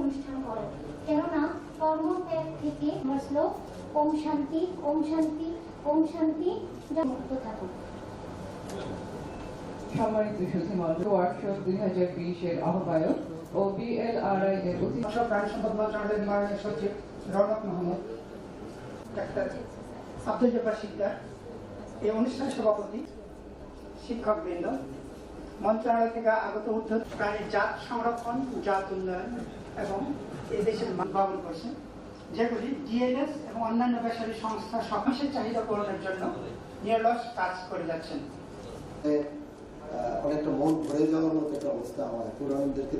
অনুষ্ঠান করো কেননা কর্ম থেকে শ্লোক ওম শান্তি ওম শান্তি ওম শান্তি যা মুক্ত থাকো সম্মানিত সুধী মন্ডল ওয়ার্কশপ দুই হাজার বিশের আহ্বায়ক ও বিএলআরআই এর প্রাণী সম্পদ মন্ত্রণালয়ের মাননীয় সচিব রৌনক মাহমুদ ডাক্তার আব্দুল জব্বার শিকদার এই অনুষ্ঠানের সভাপতি শিক্ষকবৃন্দ মন্ত্রণালয় থেকে আগত উদ্যোগ প্রাণীর জাত সংরক্ষণ জাত উন্নয়ন এবং এই দেশের বহন করছে যেগুলি ডিএনএস এবং অন্যান্য বেসরকারি সংস্থা সমাজের চাহিদা পূরণের জন্য নিরলস কাজ করে যাচ্ছেন অনেকটা মন ভরে যাওয়ার মতো একটা অবস্থা হয় পুরানদেরকে